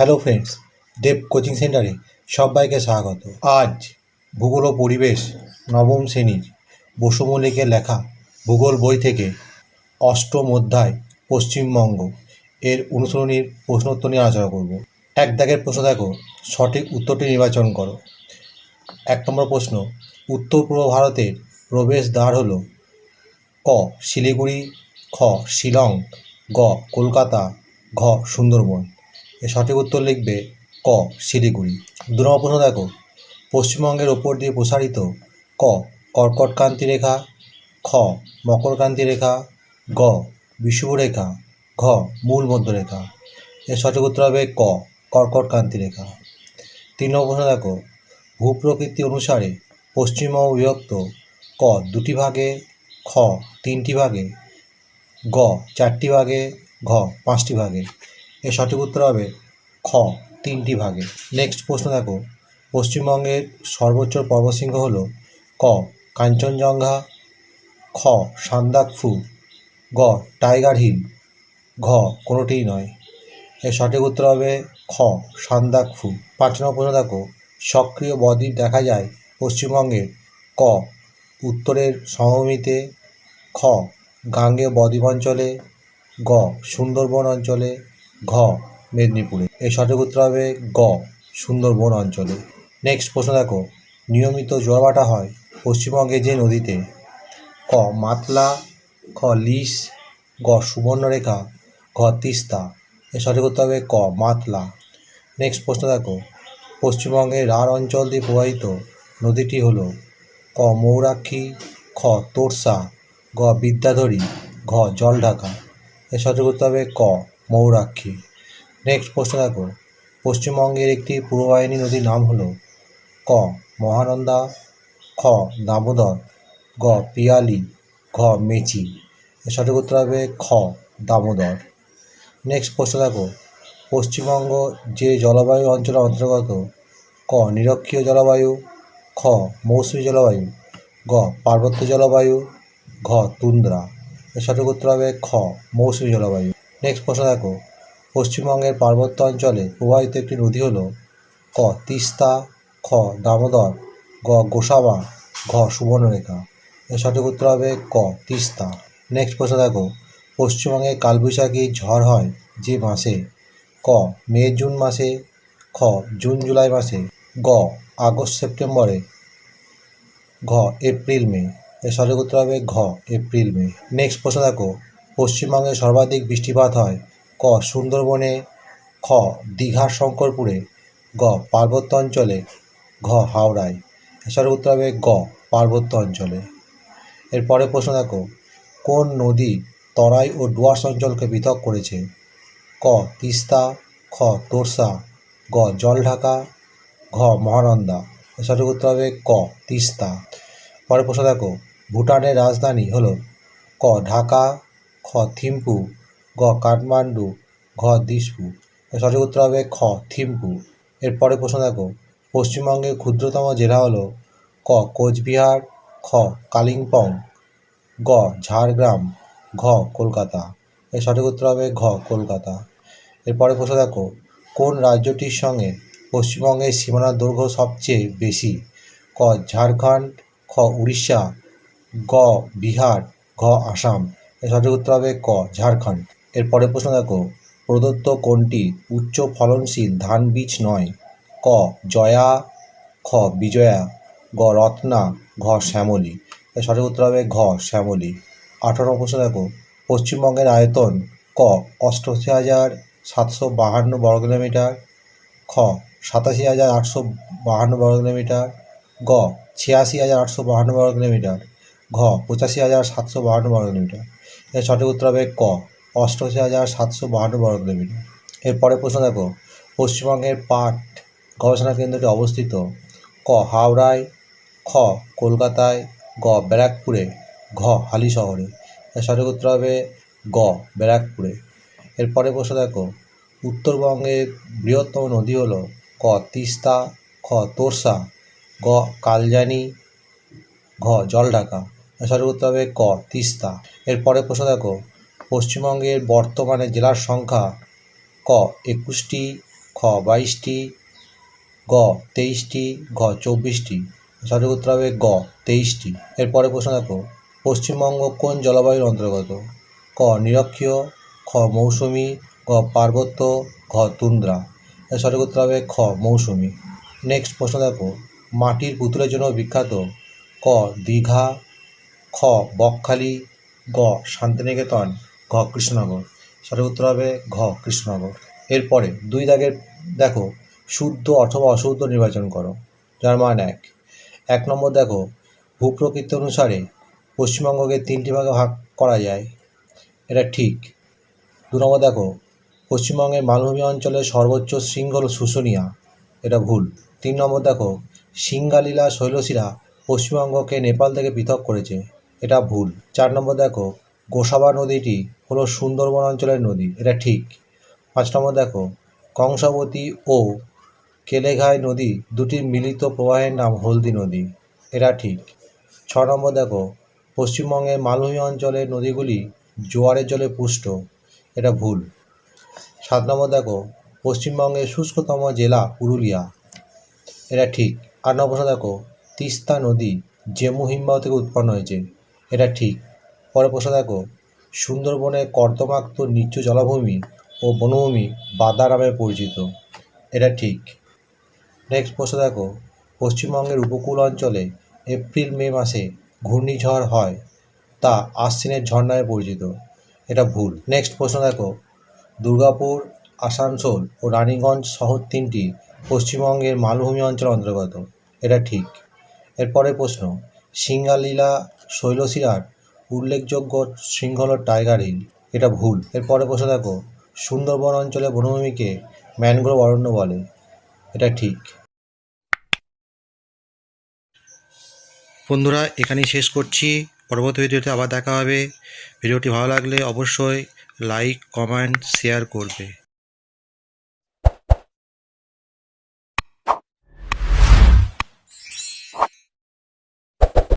Hello friends দেব coaching সেন্টারে সবাইকে স্বাগত। আজ ভূগোল ও পরিবেশ নবম শ্রেণির বসু মল্লিকের লেখা ভূগোল বই থেকে অষ্টম অধ্যায় পশ্চিমবঙ্গ এর অনুসরণীর প্রশ্নোত্তর নিয়ে আলোচনা করব। এক দাগের প্রশ্ন দেখো, সঠিক উত্তরটি নির্বাচন করো। এক নম্বর প্রশ্ন, উত্তর পূর্ব ভারতের প্রবেশ দ্বার হলো ক, শিলিগুড়ি, খ, শিলং, গ, কলকাতা, ঘ, সুন্দরবন। এর সঠিক উত্তর লিখবে ক, শিলিগুড়ি। দু নম্বর প্রশ্ন দেখো। পশ্চিমবঙ্গের ওপর দিয়ে প্রসারিত ক, কর্কটক্রান্তি রেখা, খ, মকরক্রান্তি রেখা, গ বিষুবরেখা ঘ, মূল মধ্যরেখা। এর সঠিক উত্তর হবে ক, কর্কটক্রান্তি রেখা। তিন নম্বর প্রশ্ন দেখো। ভূপ্রকৃতি অনুসারে পশ্চিমবঙ্গ বিভক্ত ক, দুটি ভাগে, খ, তিনটি ভাগে, গ, চারটি ভাগে, ঘ, পাঁচটি ভাগে। এর সঠিক উত্তর হবে খ, তিনটি ভাগে। নেক্সট প্রশ্ন দেখো। পশ্চিমবঙ্গের সর্বোচ্চ পর্বতশৃঙ্গ হল ক, কাঞ্চনজঙ্ঘা, খ সান্দাকফু গ, টাইগার হিল, ঘ, কোনোটিই নয়। এর সঠিক উত্তর হবে খ সান্দাকফু পাঁচ নম্বর প্রশ্ন দেখো। সক্রিয় বদ্বীপ দেখা যায় পশ্চিমবঙ্গের। ক, উত্তরের সমভূমিতে। খ, গাঙ্গেয় বদ্বীপ অঞ্চলে। গ, সুন্দরবন অঞ্চলে। ঘ, মেদিনীপুরে। এর সঠিক উত্তর হবে গ, সুন্দরবন অঞ্চলে। নেক্সট প্রশ্ন দেখো, নিয়মিত জোয়ারভাটা হয় পশ্চিমবঙ্গে যে নদীতে? ক, মাতলা, খ, লিস, গ, সুবর্ণরেখা, ঘ, তিস্তা। এর সঠিক উত্তর হবে ক, মাতলা। নেক্সট প্রশ্ন দেখো পশ্চিমবঙ্গের রাঢ় অঞ্চল দিয়ে প্রবাহিত নদীটি হল ক, মৌরাক্ষী, খ, তোরসা, গ, বিদ্যাধরী, ঘ, জলঢাকা। এর সঠিক উত্তর হবে ক মৌরাক্ষী। নেক্সট প্রশ্ন দেখো। পশ্চিমবঙ্গের একটি পূর্ববাহিনী নদীর নাম হলো ক, মহানন্দা, খ, দামোদর, গ, পিয়ালি, ঘ, মেচি। সঠিক উত্তর হবে খ, দামোদর। নেক্সট প্রশ্ন দেখো। পশ্চিমবঙ্গ যে জলবায়ু অঞ্চলের অন্তর্গত, ক, নিরক্ষীয় জলবায়ু, খ, মৌসুমী জলবায়ু, গ, পার্বত্য জলবায়ু, ঘ, তুন্দ্রা। সঠিক উত্তর হবে খ, মৌসুমী জলবায়ু। নেক্সট প্রশ্ন দেখো। পশ্চিমবঙ্গের পার্বত্য অঞ্চলে প্রবাহিত একটি নদী হলো ক, তিস্তা, খ, দামোদর, গ, গোসাবা, ঘ, সুবর্ণরেখা। এর সঠিক উত্তর হবে ক, তিস্তা। নেক্সট প্রশ্ন দেখো। পশ্চিমবঙ্গে কালবৈশাখী ঝড় হয় যে মাসে? ক, মে, জুন মাসে, খ, জুন, জুলাই মাসে, গ, আগস্ট, সেপ্টেম্বরে, ঘ, এপ্রিল, মে। এর সঠিক উত্তর হবে ঘ, এপ্রিল, মে। নেক্সট প্রশ্ন দেখো। পশ্চিমবঙ্গে সর্বাধিক বৃষ্টিপাত হয়। ক, সুন্দরবনে, খ, দীঘার শঙ্করপুরে, গ, পার্বত্য অঞ্চলে, ঘ, হাওড়ায়। সঠিক উত্তর হবে গ, পার্বত্য অঞ্চলে। এরপরে প্রশ্ন দেখো, কোন নদী তরাই ও ডুয়ার্স অঞ্চলকে পৃথক করেছে? ক, তিস্তা, খ, তোরসা, গ, জলঢাকা, ঘ, মহানন্দা। সঠিক উত্তর হবে ক, তিস্তা। পরের প্রশ্ন দেখো, ভুটানের রাজধানী হলো ক, ঢাকা খ থিম্পু, গ কাঠমান্ডু, ঘ দিসপু সঠিক উত্তর হবে খ থিম্পু। এরপরে প্রশ্ন দেখো। পশ্চিমবঙ্গের ক্ষুদ্রতম জেলা হলো ক কোচবিহার, খ কালিম্পং, গ ঝাড়গ্রাম, ঘ কলকাতা। এর সঠিক উত্তর হবে ঘ কলকাতা। এরপরে প্রশ্ন দেখো। কোন রাজ্যটির সঙ্গে পশ্চিমবঙ্গের সীমানার দৈর্ঘ্য সবচেয়ে বেশি? ক ঝাড়খণ্ড, খ উড়িষ্যা, গ বিহার, ঘ আসাম। সঠিক উত্তর হবে ক, ঝাড়খণ্ড। এরপরে প্রশ্ন দেখো, প্রদত্ত কোনটি উচ্চ ফলনশীল ধান বীজ নয়। ক, জয়া, খ, বিজয়া, গ, রত্না, ঘ, শ্যামলী। সঠিক উত্তর হবে ঘ, শ্যামলী। আঠারো প্রশ্ন দেখো, পশ্চিমবঙ্গের আয়তন ক, অষ্টআশি হাজার সাতশো বাহান্ন বর্গ কিলোমিটার। খ, সাতাশি হাজার আটশো বাহান্ন বর্গ কিলোমিটার। গ, ছিয়াশি হাজার আটশো বাহান্ন বর্গ কিলোমিটার। ঘ, পঁচাশি হাজার সাতশো বাহান্ন বর্গ কিলোমিটার। এর সঠিক উত্তর হবে ক, অষ্টআশি হাজার সাতশো বাহান্ন বর্গ কিলোমিটার। এরপরে প্রশ্ন দেখো, পশ্চিমবঙ্গের পাট গবেষণা কেন্দ্রটি অবস্থিত ক, হাওড়ায়, খ, কলকাতায়, গ, ব্যারাকপুরে, ঘ, হালি শহরে। এর সঠিক উত্তর হবে গ, ব্যারাকপুরে। এরপরে প্রশ্ন দেখো, উত্তরবঙ্গের বৃহত্তম নদী হলো ক, তিস্তা, খ, তোরসা, গ, কালজানি, ঘ, জলঢাকা। সঠিক উত্তর হবে ক, তিস্তা। এরপরে প্রশ্ন দেখো, পশ্চিমবঙ্গের বর্তমানে জেলার সংখ্যা ক, একুশটি, খ, বাইশটি, গ, তেইশটি, ঘ, চব্বিশটি। সঠিক উত্তর হবে গ, তেইশটি। এরপরে প্রশ্ন দেখো, পশ্চিমবঙ্গ কোন জলবায়ুর অন্তর্গত? ক, নিরক্ষীয়, খ, মৌসুমী, গ, পার্বত্য, ঘ, তুন্দ্রা। সঠিক উত্তর হবে খ, মৌসুমি। নেক্সট প্রশ্ন দেখো, মাটির পুতুলের জন্য বিখ্যাত ক, দীঘা খ, বকখালি, গ, শান্তিনিকেতন, ঘ, কৃষ্ণনগর। সঠিক উত্তর হবে ঘ, কৃষ্ণনগর। এরপরে দুই দাগের, দেখো, শুদ্ধ অথবা অশুদ্ধ নির্বাচন করো, যার মান এক। এক নম্বর দেখো, ভূপ্রকৃতি অনুসারে পশ্চিমবঙ্গকে তিনটি ভাগে ভাগ করা যায়। এটা ঠিক। দু নম্বর দেখো, পশ্চিমবঙ্গের মালভূমি অঞ্চলের সর্বোচ্চ শৃঙ্গ হল শুশুনিয়া, এটা ভুল। তিন নম্বর দেখো, সিঙ্গালীলা শৈলশিরা পশ্চিমবঙ্গকে নেপাল থেকে পৃথক করেছে। এটা ভুল। চার নম্বর দেখো, গোসাবা নদীটি হলো সুন্দরবন অঞ্চলের নদী, এটা ঠিক। পাঁচ নম্বর দেখো, কংসাবতী ও কেলেঘাই নদী দুটির মিলিত প্রবাহের নাম হলদি নদী, এটা ঠিক। ছ নম্বর দেখো, পশ্চিমবঙ্গের মালভূমি অঞ্চলের নদীগুলি জোয়ারের জলে পুষ্ট, এটা ভুল। সাত নম্বর দেখো, পশ্চিমবঙ্গের শুষ্কতম জেলা পুরুলিয়া, এটা ঠিক। আট নম্বর দেখো, তিস্তা নদী জেমু হিমবাহ থেকে উৎপন্ন হয়েছে এটা ঠিক। পরে প্রশ্ন দেখো সুন্দরবনের কর্দমাক্ত নিচু জলাভূমি ও বনভূমি বাদা নামে পরিচিত। এটা ঠিক। নেক্সট প্রশ্ন দেখো, পশ্চিমবঙ্গের উপকূল অঞ্চলে এপ্রিল, মে মাসে ঘূর্ণিঝড় হয়, তা আশ্বিনের ঝড় নামে পরিচিত। এটা ভুল। নেক্সট প্রশ্ন দেখো, দুর্গাপুর, আসানসোল ও রানীগঞ্জ শহর তিনটি পশ্চিমবঙ্গের মালভূমি অঞ্চল অন্তর্গত। এটা ঠিক। এরপরের প্রশ্ন, সিঙ্গালীলা শৈলশিরার উল্লেখযোগ্য শৃঙ্গ হল টাইগার হিল। এটা ভুল। এরপরে বসে দেখো, সুন্দরবন অঞ্চলে বনভূমিকে ম্যানগ্রোভ অরণ্য বলে। এটা ঠিক। বন্ধুরা, এখানেই শেষ করছি। পরবর্তী ভিডিওতে আবার দেখা হবে। ভিডিওটি ভালো লাগলে অবশ্যই লাইক, কমেন্ট, শেয়ার করবে।